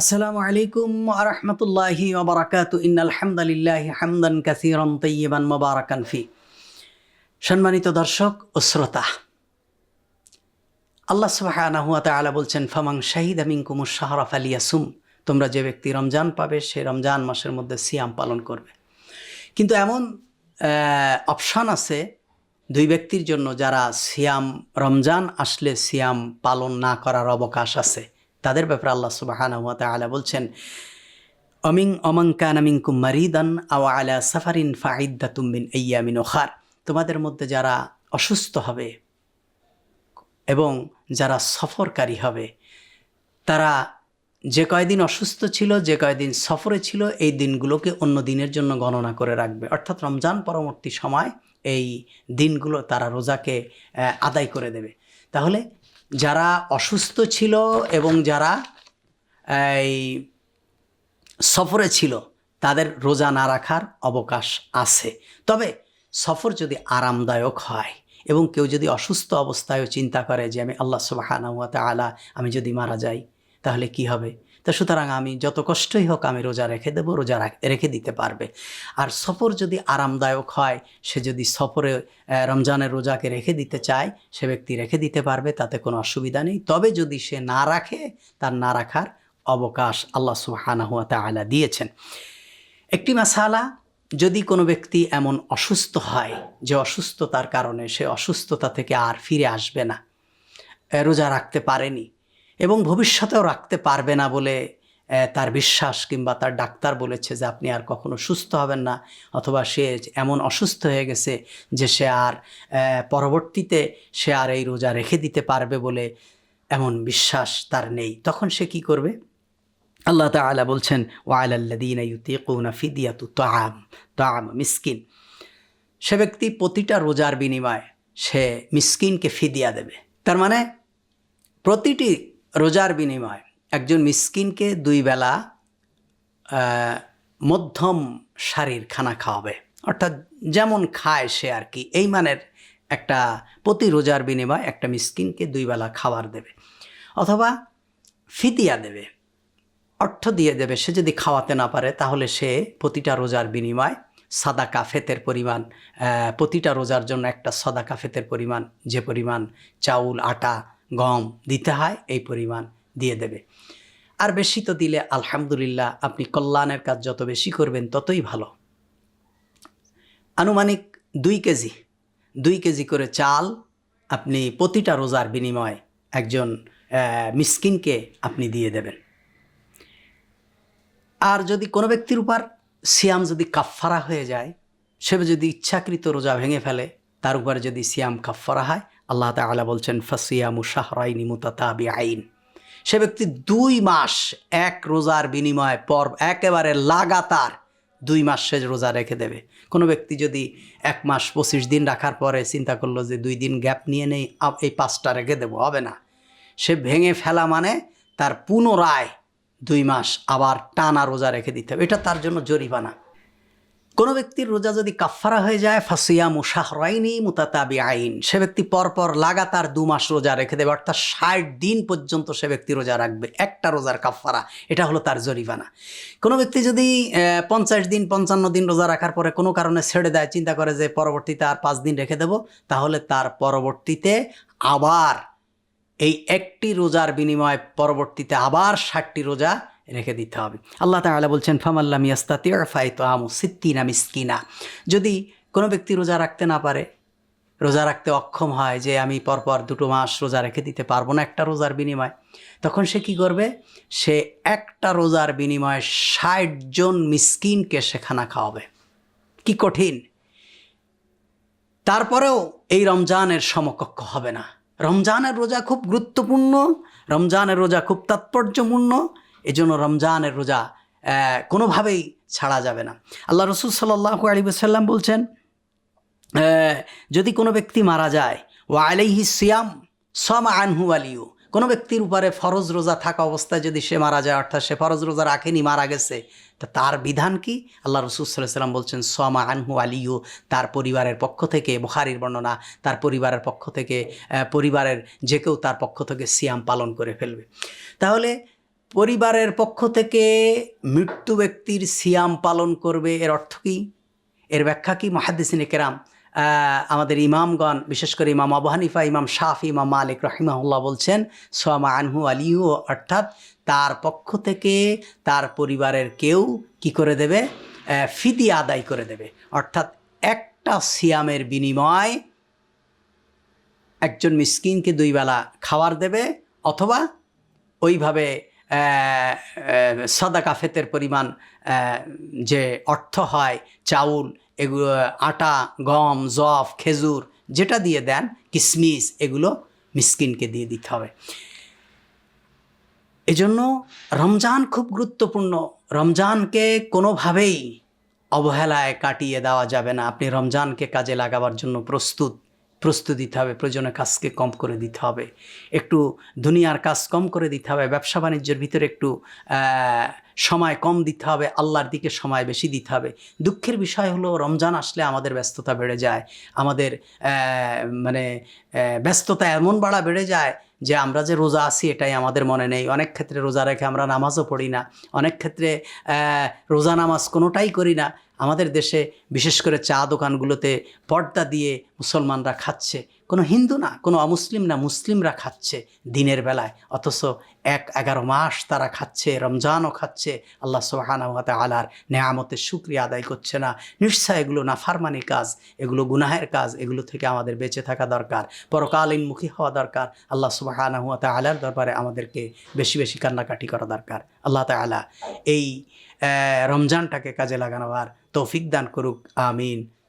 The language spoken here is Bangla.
আসসালামু আলাইকুম আরহামতুল্লাহি ওবরাকাতু ইন্নাল হামদালিল্লাহ হামদান কাসিরান তৈয়বান মোবারাকান ফি। সম্মানিত দর্শক ও শ্রোতা, আল্লাহ সুবহানাহু ওয়া তাআলা বলছেন ফামাং শাহিদা মিনকুম শাহরা ফালিয়াসুম। তোমরা যে ব্যক্তি রমজান পাবে, সে রমজান মাসের মধ্যে সিয়াম পালন করবে। কিন্তু এমন অপশান আছে দুই ব্যক্তির জন্য যারা সিয়াম, রমজান আসলে সিয়াম পালন না করার অবকাশ আছে। তাদের ব্যাপারে আল্লাহ সুবাহানা আলা বলছেন, অমিং অমং কানামিং কুমারিদান আও আলা সাফারিন ফাইদ্দা তুমিন ইয়ামিন ওখার। তোমাদের মধ্যে যারা অসুস্থ হবে এবং যারা সফরকারী হবে, তারা যে কয়দিন অসুস্থ ছিল, যে কয়দিন সফরে ছিল, এই দিনগুলোকে অন্য দিনের জন্য গণনা করে রাখবে। অর্থাৎ রমজান পরবর্তী সময় এই দিনগুলো তারা রোজাকে আদায় করে দেবে। তাহলে যারা অসুস্থ ছিল এবং যারা, এই, সফরে ছিল, তাদের রোজা না রাখার অবকাশ আছে। তবে সফর যদি আরামদায়ক হয় এবং কেউ যদি অসুস্থ অবস্থায়ও চিন্তা করে যে আমি আল্লাহ সুবাহানাহুয়া আলা আমি যদি মারা যাই, তাহলে কি হবে? তা সুতরাং আমি যত কষ্টই হোক আমি রোজা রেখে দেবো, রোজা রাখ- দিতে পারবে। আর সফর যদি আরামদায়ক হয়, সে যদি সফরে রমজানের রোজাকে রেখে দিতে চায়, সে ব্যক্তি রেখে দিতে পারবে, তাতে কোনো অসুবিধা নেই। তবে যদি সে না রাখে, তার না রাখার অবকাশ আল্লাহ সুবহানাহুয়া তাআলা দিয়েছেন। একটি মাসালা, যদি কোনো ব্যক্তি এমন অসুস্থ হয়, যে অসুস্থতার কারণে সে অসুস্থতা থেকে আর ফিরে আসবে না রোজা রাখতে পারেনি এবং ভবিষ্যতেও রাখতে পারবে না বলে তার বিশ্বাস কিংবা তার ডাক্তার বলেছে যে আপনি আর কখনো সুস্থ হবেন না অথবা সে এমন অসুস্থ হয়ে গেছে যে সে আর পরবর্তীতে সে আর এই রোজা রেখে দিতে পারবে বলে এমন বিশ্বাস তার নেই। তখন সে কি করবে? আল্লাহ তাআলা বলছেন ওয়ালাল্লাদিনা ইউতিকুনা ফিদিয়াতু তাআম তাআম মিসকিন। সে ব্যক্তি প্রতিটা রোজার বিনিময়ে সে মিসকিনকে ফিদিয়া দেবে। তার মানে প্রতিটি রোজার বিনিময়। একজন মিসকিনকে দুই বেলা মধ্যম সারির খানা খাওয়াবে। অর্থাৎ যেমন খায় সে আর কি, এই মানের একটা প্রতি রোজার বিনিময়ে একটা মিসকিনকে দুই বেলা খাবার দেবে। অথবা ফিতিয়া দেবে, অর্থ দিয়ে দেবে, সে যদি খাওয়াতে না পারে তাহলে সে প্রতিটা রোজার বিনিময় সাদা কাফেতের পরিমাণ প্রতিটা রোজার জন্য একটা সাদা কাফেতের পরিমাণ, যে পরিমাণ চাউল, আটা গম দিতে হয়, এই পরিমাণ দিয়ে দেবে। আর বেশি তো দিলে আলহামদুলিল্লাহ আপনি কল্যাণের কাজ যত বেশি করবেন ততই ভালো। আনুমানিক দুই কেজি দুই কেজি করে চাল আপনি প্রতিটা রোজার বিনিময়ে একজন মিসকিনকে আপনি দিয়ে দেবেন। আর যদি কোনো ব্যক্তির উপর সিয়াম যদি কাফফারা হয়ে যায়, সে যদি ইচ্ছাকৃত রোজা ভেঙে ফেলে, তার উপরে যদি সিয়াম কাফফারা হয় আল্লাহ তাআলা বলছেন, ফাসিয়ামু শাহরাইনি মুতাতাবি আইন সে ব্যক্তি দুই মাস এক রোজার বিনিময়ে পর একেবারে লাগাতার দুই মাস সে রোজা রেখে দেবে। কোনো ব্যক্তি যদি এক মাস পঁচিশ দিন রাখার পরে চিন্তা করল যে দুই দিন গ্যাপ নিয়ে নেই এই পাঁচটা রেখে দেবো, হবে না। সে ভেঙে ফেলা মানে তার পুনরায় দুই মাস আবার টানা রোজা রেখে দিতে হবে। এটা তার জন্য জরিমানা। কোনো ব্যক্তির রোজা যদি কাফফারা হয়ে যায় ফাসিয়া মুশাহরাইনি মুতাতাবি আইন সে ব্যক্তি পরপর লাগাতার দু মাস রোজা রেখে দেবে, অর্থাৎ ষাট দিন পর্যন্ত সে ব্যক্তি রোজা রাখবে। একটা রোজার কাফফারা, এটা হলো তার জরিমানা। কোনো ব্যক্তি যদি পঞ্চাশ দিন, পঞ্চান্ন দিন রোজা রাখার পরে কোনো কারণে ছেড়ে দেয়, চিন্তা করে যে পরবর্তীতে আর পাঁচ দিন রেখে দেব, তাহলে তার পরবর্তীতে আবার এই একটি রোজার বিনিময়ে পরবর্তীতে আবার ষাটটি রোজা রেখে দিতে হবে। আল্লাহ তাআলা বলছেন, ফামাল্লাম ইয়াস্তাতি ফাইতো আমু সিত্তিনা মিসকিনা। যদি কোনো ব্যক্তি রোজা রাখতে না পারে, রোজা রাখতে অক্ষম হয় যে আমি পরপর দুটো মাস রোজা রেখে দিতে পারব না একটা রোজার বিনিময়, তখন সে কি করবে? সে একটা রোজার বিনিময়ে ষাট জন মিসকিনকে সে খানা খাওয়াবে। কি কঠিন। তারপরেও এই রমজানের সমকক্ষ হবে না। রমজানের রোজা খুব গুরুত্বপূর্ণ, রমজানের রোজা খুব তাৎপর্যপূর্ণ এজন্য রমজানের রোজা কোনোভাবেই ছাড়া যাবে না। আল্লাহ রসুল সাল্লাহ আলী সাল্লাম বলছেন যদি কোনো ব্যক্তি মারা যায় ও আলাইহি সিয়াম সম আনহু আলিউ কোনো ব্যক্তির উপরে ফরজ রোজা থাকা অবস্থায় যদি সে মারা যায়, অর্থাৎ সে ফরজ রোজা রাখেনি, মারা গেছে, তা তার বিধান কি? আল্লাহ রসুল সাল্লাহ সাল্লাম বলছেন সমা আনহু আলিউ তার পরিবারের পক্ষ থেকে, বুখারির বর্ণনা, তার পরিবারের পক্ষ থেকে পরিবারের যে কেউ তার পক্ষ থেকে সিয়াম পালন করে ফেলবে। তাহলে পরিবারের পক্ষ থেকে মৃত্যু ব্যক্তির সিয়াম পালন করবে, এর অর্থ কি? এর ব্যাখ্যা কি? মহাদ্দিসিন কেরাম আমাদের ইমামগণ, বিশেষ করে ইমাম আবু হানিফা, ইমাম শাফি, ইমাম মালিক রহিমাহুল্লাহ বলছেন, সোয়ামা আনহু আলিহু, অর্থাৎ তার পক্ষ থেকে তার পরিবারের কেউ কি করে দেবে? ফিদি আদায় করে দেবে। অর্থাৎ একটা সিয়ামের বিনিময় একজন মিসকিনকে দুই বেলা খাবার দেবে, অথবা ওইভাবে সাদাকা ফেতের পরিমাণ যে অর্থ হয়, চাউল, এগুলো, আটা, গম জফ খেজুর, যেটা দিয়ে দেন, কিসমিস, এগুলো মিসকিনকে দিয়ে দিতে হবে। এজন্য রমজান খুব গুরুত্বপূর্ণ। রমজানকে কোনোভাবেই অবহেলায় কাটিয়ে দেওয়া যাবে না। আপনি রমজানকে কাজে লাগাবার জন্য প্রস্তুত। প্রস্তুত দিতে হবে, প্রয়োজনে কাজকে কম করে দিতে হবে। একটু দুনিয়ার কাজ কম করে দিতে হবে, ব্যবসা বাণিজ্যের ভিতরে একটু সময় কম দিতে হবে, আল্লাহর দিকে সময় বেশি দিতে হবে। দুঃখের বিষয় হলো, রমজান আসলে আমাদের ব্যস্ততা বেড়ে যায়। আমাদের মানে ব্যস্ততা এমন বাড়া বেড়ে যায় যে আমরা যে রোজা আছি এটাই আমাদের মনে নেই। অনেক ক্ষেত্রে রোজা রেখে আমরা নামাজও পড়ি না। অনেক ক্ষেত্রে রোজা নামাজ কোনোটাই করি না। আমাদের দেশে বিশেষ করে চা দোকানগুলোতে পর্দা দিয়ে মুসলমানরা খাচ্ছে। কোনো হিন্দু না, কোনো অমুসলিম না, মুসলিমরা খাচ্ছে দিনের বেলায়, অথচ এক এগারো মাস তারা খাচ্ছে, রমজানও খাচ্ছে, আল্লাহ সোহানাওয়াতে আলার নেয়ামতের শুক্রিয়া আদায় করছে না। নিশ্চয় এগুলো নাফারমানি কাজ, এগুলো গুনাহের কাজ, এগুলো থেকে আমাদের বেঁচে থাকা দরকার, পরকালীনমুখী হওয়া দরকার, আল্লাহ সুবাহানাহুয়াতে আলার দরবারে আমাদেরকে বেশি বেশি কান্নাকাটি করা দরকার। আল্লাহ তালা এই রমজানটাকে কাজে লাগানোর তৌফিক দান করুক, আমিন।